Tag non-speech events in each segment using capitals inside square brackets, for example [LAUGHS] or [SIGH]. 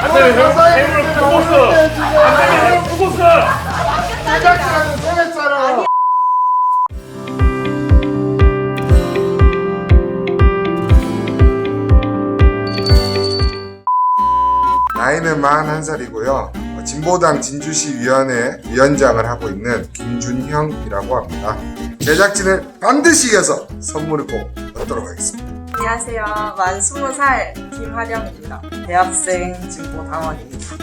안되면 해물 부고스 안되면 해물 부고스 제작진한테 소개했잖아. 나이는 41살이고요. 진보당 진주시 위원회 위원장을 하고 있는 김준형이라고 합니다. 제작진을 반드시 이겨서 선물을 꼭 얻도록 하겠습니다. 안녕하세요. 만 20살 김하령입니다. 대학생 진보 당원입니다.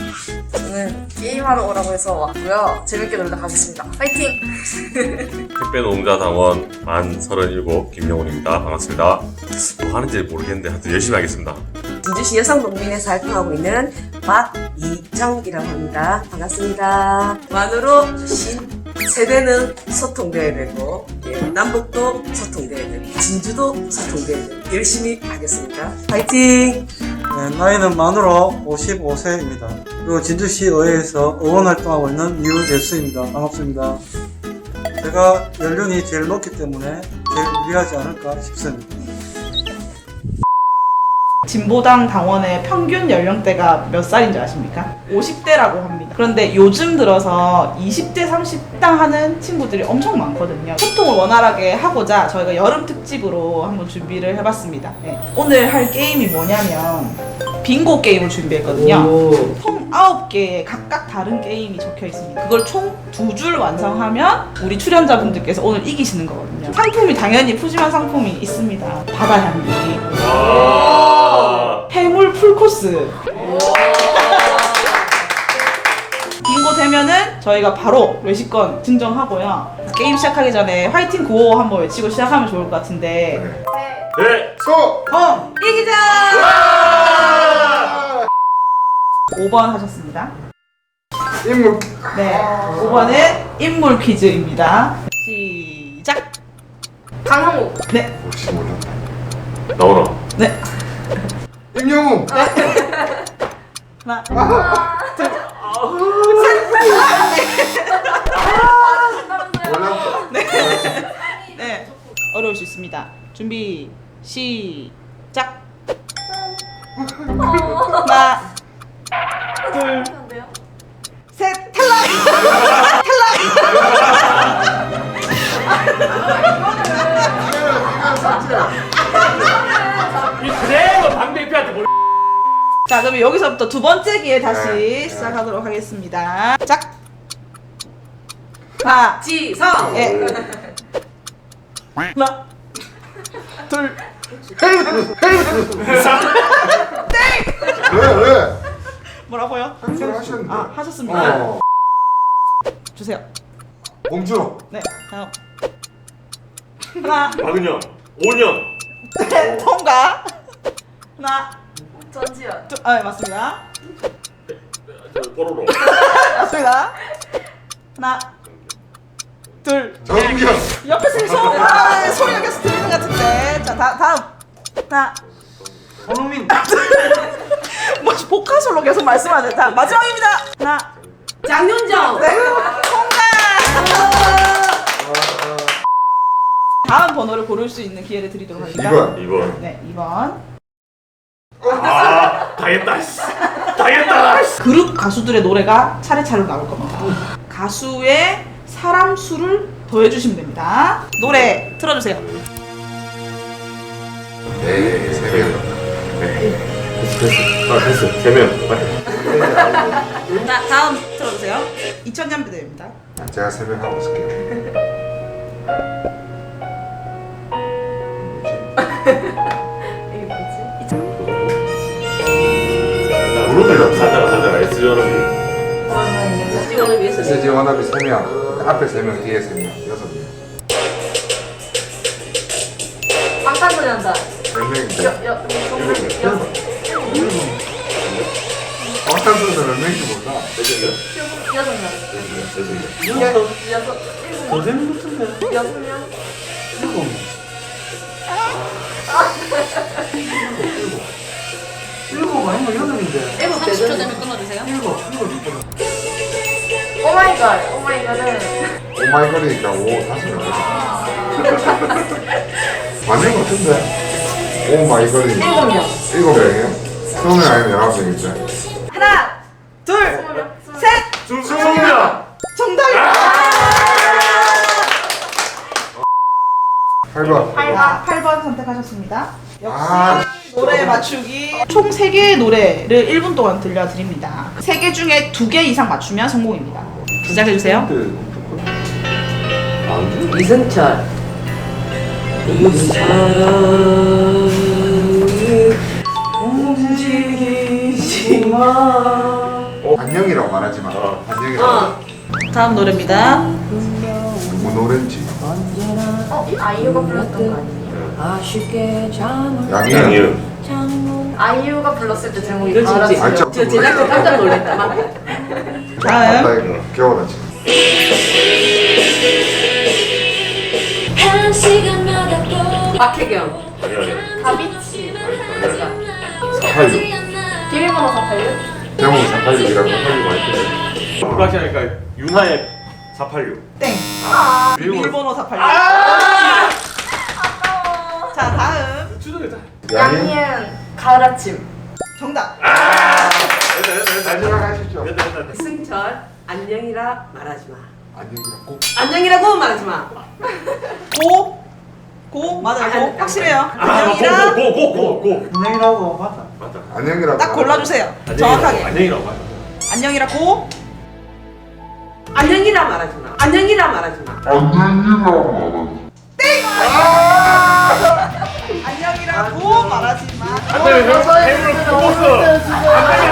저는 게임하러 오라고 해서 왔고요. 재밌게 놀다 가겠습니다. 파이팅! 택배 노동자 당원 만 37 김영훈입니다 반갑습니다 뭐 하는지 모르겠는데 하여튼 열심히 하겠습니다 진주시 여성농민에서 활동하고 있는 박이정이라고 합니다. 반갑습니다. 만으로 신 세대는 소통돼야 되고 예, 남북도 소통돼야 되고 진주도 되고 열심히 하겠습니다. 파이팅! 네, 나이는 만으로 55세입니다. 그리고 진주시 의회에서 의원 활동하고 있는 유재수입니다. 반갑습니다. 제가 연륜이 제일 높기 때문에 제일 유리하지 않을까 싶습니다. 진보당 당원의 평균 연령대가 몇 살인 줄 아십니까? 50대라고 합니다. 그런데 요즘 들어서 20대, 30당 하는 친구들이 엄청 많거든요. 소통을 원활하게 하고자 저희가 여름 특집으로 한번 준비를 해봤습니다. 네. 오늘 할 게임이 뭐냐면 빙고 게임을 준비했거든요. 총 9개의 각각 다른 게임이 적혀 있습니다. 그걸 총 두 줄 완성하면 우리 출연자분들께서 오늘 이기시는 거거든요. 상품이 당연히 푸짐한 상품이 있습니다. 바다 향기, 아 해물 풀코스. 빙고 되면은 저희가 바로 외식권 증정하고요. 게임 시작하기 전에 화이팅 구호 한번 외치고 시작하면 좋을 것 같은데. 네! 소! 어! 이기자! 5번 하셨습니다. 인물 네. 5번은 인물 퀴즈입니다. 시작! 강홍우 네. 혹시 몰라? 나오라 네. 임영웅 하나, 몰랐어. 네. 어려울 수 있습니다. 준비, 시작! 하나, 둘, 자, 그러면 여기서부터 두 번째 기회 다시 네. 시작하도록 하겠습니다. 짝! 하나, 지성 예. 하나, 둘, 왜 왜? 뭐라고요? 하셨는데. 아, 하셨습니다. 어. 주세요. 봉준호. 네, 다음. 하나, 박은영 5년 네, 통과. 하나, 전지현 둘, 아, 네, 맞습니다. 저 뽀로로 맞습니다. 하나, 둘, 정경. 옆에서 이 소리, 아, 소리 여기서 들리는 것 같은데. 자, 다, 다음. 하나, 손흥민, [LAUGHS] 뭐 복화술로 계속 말씀하세요. 자, 마지막입니다. 하나, 장윤정 네, 통과. 다음 번호를 고를 수 있는 기회를 드리도록 하겠습니다. 2번. 2번 네, 2번. 아 당했다 씨 당했다 씨 그룹 가수들의 노래가 차례차례 나올 겁니다. 가수의 사람 수를 더해주시면 됩니다. 노래 틀어주세요. 네, 세 명. 됐어 아 됐어 3명 빨리 자, 다음 틀어주세요. 2000년대입니다. 제가 세 명 하고 있을게요. [LAUGHS] SG 워너비 세 명. 앞에 세 명, 뒤에 세 명, 여섯 명. 방탄소년단 몇 명인데? 여, 여, 일곱 여, 명. 방탄소년단 몇 명인지 몰라. 여섯 명 됐어 여, 여섯 더 되는 것 같은데? 여섯 명 일곱. 일곱 아니면 여덟인데. 일곱 대 30초 되면 끊어주세요. 일곱, 일곱 있거든. 오마이걸 오마이걸은 오마이걸이니까 오 사실 맞는 것 같은데. 오마이걸이. 7명. 일곱 명이에요? 성은 아니면 열아홉 명이죠 하나 둘 셋. 중성이야. 정답입니다 8번. 아! 8번, 8번 선택하셨습니다. 아 노래 맞추기. 총 3개의 노래를 1분 동안 들려드립니다. 3개 중에 2개 이상 맞추면 성공입니다. 시작해주세요. 이승철 이 사랑이 움직이지 마 안녕이라고 말하지 마. 어. 안녕이라고. 어. 다음 노래입니다. 누구 노래인지. 어? 아이유가 불렀던 거 아니에요? 아쉽게 잠을. 잠못 아이유가 불렀을 때 제목이 그렇지 그렇지 알았어요. 알죠. 저 제작자 깜짝 놀랐다 막 다음. 한 시간마다 또 박혜경 아니 아니. 다비치. 사팔육. 비밀번호 486? 제목이 사팔육이라고 사팔육 뜨네. 불락시하니까 윤하의 486. 땡. 비밀번호. 비밀번호 486. 자, 다음. 추정했다. 양희은 가을 아침. 정답. 됐다 됐다. 이승철 안녕이라 말하지 마 안녕이라고. 안녕이라고 말하지 마 고. 고. 맞아요. 아니, 고. 아니, 확실해요. 아, 안녕이라. 고고고고고. 안녕이라고 맞다. 맞다. 안녕이라고. 딱 골라주세요. 정확하게. 안녕이라고 말. 안녕이라 고. 안녕이라 말하지 마 안녕이라 말하지 마 안녕이라 고 말하지 마. 안 녕히 테이블 부고스. 안녕히 부고스.